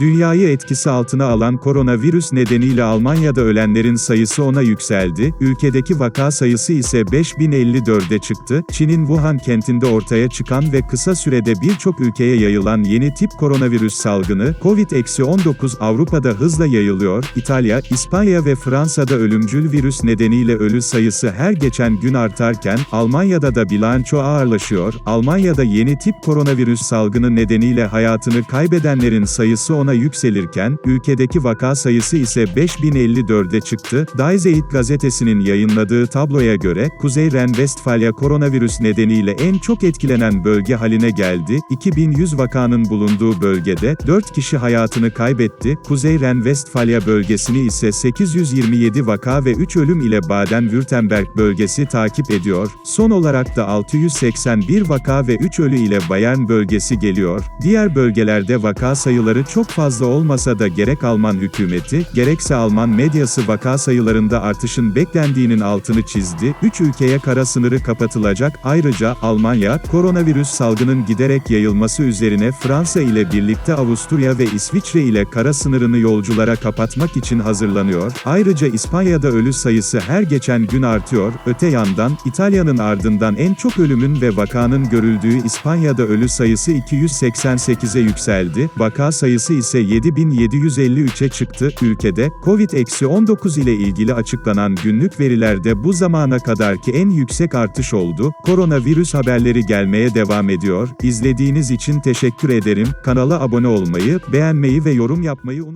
Dünyayı etkisi altına alan koronavirüs nedeniyle Almanya'da ölenlerin sayısı ona yükseldi, ülkedeki vaka sayısı ise 5054'e çıktı. Çin'in Wuhan kentinde ortaya çıkan ve kısa sürede birçok ülkeye yayılan yeni tip koronavirüs salgını, COVID-19 Avrupa'da hızla yayılıyor. İtalya, İspanya ve Fransa'da ölümcül virüs nedeniyle ölü sayısı her geçen gün artarken, Almanya'da da bilanço ağırlaşıyor. Almanya'da yeni tip koronavirüs salgını nedeniyle hayatını kaybedenlerin sayısı ona yükselirken, ülkedeki vaka sayısı ise 5054'e çıktı. Die Zeit gazetesinin yayınladığı tabloya göre, Kuzey Ren-Westfalya koronavirüs nedeniyle en çok etkilenen bölge haline geldi. 2100 vakanın bulunduğu bölgede 4 kişi hayatını kaybetti. Kuzey Ren-Westfalya bölgesini ise 827 vaka ve 3 ölüm ile Baden-Württemberg bölgesi takip ediyor. Son olarak da 681 vaka ve 3 ölü ile Bayern bölgesi geliyor. Diğer bölgelerde vaka sayıları fazla olmasa da gerek Alman hükümeti, gerekse Alman medyası vaka sayılarında artışın beklendiğinin altını çizdi. 3 ülkeye kara sınırı kapatılacak. Ayrıca Almanya, koronavirüs salgının giderek yayılması üzerine Fransa ile birlikte Avusturya ve İsviçre ile kara sınırını yolculara kapatmak için hazırlanıyor. Ayrıca İspanya'da ölü sayısı her geçen gün artıyor. Öte yandan, İtalya'nın ardından en çok ölümün ve vakanın görüldüğü İspanya'da ölü sayısı 288'e yükseldi. Vaka sayısı ise 7753'e çıktı. Ülkede, Covid-19 ile ilgili açıklanan günlük verilerde bu zamana kadarki en yüksek artış oldu. Koronavirüs haberleri gelmeye devam ediyor. İzlediğiniz için teşekkür ederim. Kanala abone olmayı, beğenmeyi ve yorum yapmayı unutmayın.